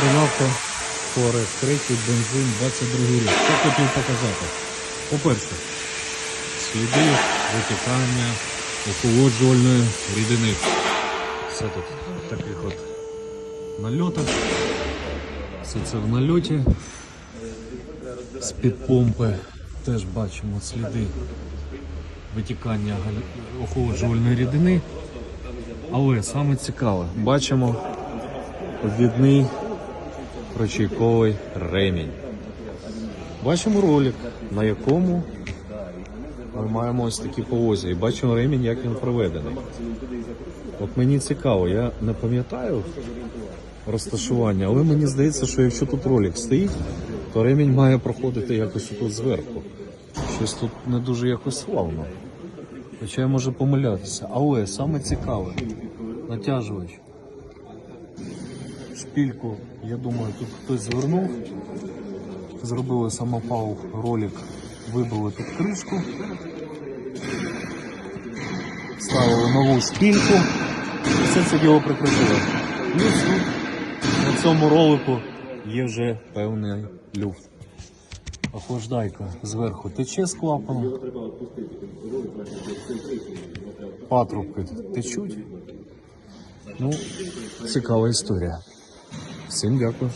Одинако Форест, третій бензин, 22 рік. Що хотів показати? По-перше, сліди витікання охолоджувальної рідини. Все тут таких от нальотах. Все це в нальоті. З-під помпи теж бачимо сліди витікання охолоджувальної рідини. Але саме цікаве, бачимо обвідний прочійковий ремінь. Бачимо ролик, на якому ми маємо ось такі повозі. І бачимо ремінь, як він проведений. От мені цікаво, я не пам'ятаю розташування, але мені здається, що якщо тут ролик стоїть, то ремінь має проходити якось тут зверху. Щось тут не дуже якось славно. Хоча я можу помилятися. Але саме цікаве, натяжувач. Шпільку, я думаю, тут хтось звернув. Зробили самопал ролик, вибили тут кришку. Ставили нову шпільку. І все це діло прикрутили. Плюс на цьому ролику є вже певний люфт. Охлаждайка зверху тече з клапаном. Патрубки течуть. Ну, цікава історія. Всім дякую.